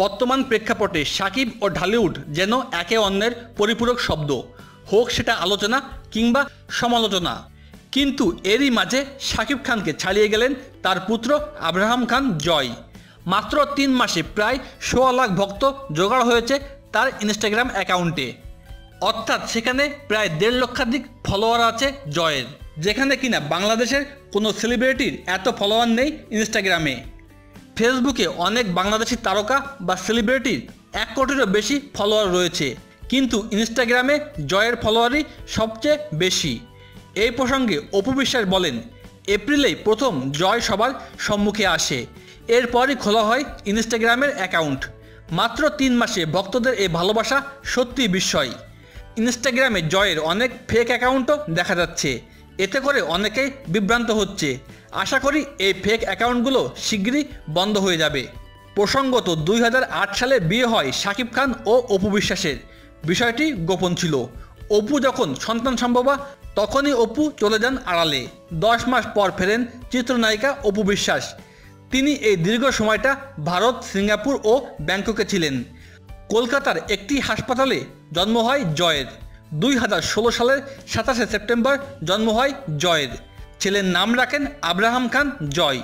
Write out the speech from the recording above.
বর্তমান প্রেক্ষাপটে সাকিব ও ঢালিউড যেন একে অন্যের পরিপূরক শব্দ, হোক সেটা আলোচনা কিংবা সমালোচনা। কিন্তু এরই মাঝে শাকিব খানকে ছাড়িয়ে গেলেন তার পুত্র আব্রাহাম খান জয়। মাত্র তিন মাসে প্রায় সোয়া লাখ ভক্ত জোগাড় হয়েছে তার ইনস্টাগ্রাম অ্যাকাউন্টে। অর্থাৎ সেখানে প্রায় দেড় লক্ষাধিক ফলোয়ার আছে জয়ের, যেখানে কিনা বাংলাদেশের কোনো সেলিব্রিটির এত ফলোয়ার নেই ইনস্টাগ্রামে। ফেসবুকে অনেক বাংলাদেশি তারকা বা সেলিব্রিটির এক কোটিরও বেশি ফলোয়ার রয়েছে। কিন্তু ইনস্টাগ্রামে জয়ের ফলোয়ারই সবচেয়ে বেশি। এই প্রসঙ্গে অপু বিশ্বাস বলেন, এপ্রিলেই প্রথম জয় সবার সম্মুখে আসে। এরপরই খোলা হয় ইনস্টাগ্রামের অ্যাকাউন্ট মাত্র তিন মাসে ভক্তদের এই ভালোবাসা সত্যি বিস্ময়। ইনস্টাগ্রামে জয়ের অনেক ফেক অ্যাকাউন্টও দেখা যাচ্ছে। এতে করে অনেকেই বিভ্রান্ত হচ্ছে। আশা করি এই ফেক অ্যাকাউন্টগুলো শীঘ্রই বন্ধ হয়ে যাবে। প্রসঙ্গত দুই হাজার আট সালে বিয়ে হয় শাকিব খান ও অপু বিশ্বাসের। বিষয়টি গোপন ছিল। অপু যখন সন্তান সম্ভবা, তখনই অপু চলে যান আড়ালে। দশ মাস পর ফেরেন চিত্রনায়িকা অপু বিশ্বাস। তিনি এই দীর্ঘ সময়টা ভারত, সিঙ্গাপুর ও ব্যাংককে ছিলেন। কলকাতার একটি হাসপাতালে জন্ম হয় জয়ের। দুই হাজার ষোলো সালের সাতাশে সেপ্টেম্বর জন্ম হয় জয়ের ছেলের নাম রাখেন আব্রাহাম খান জয়।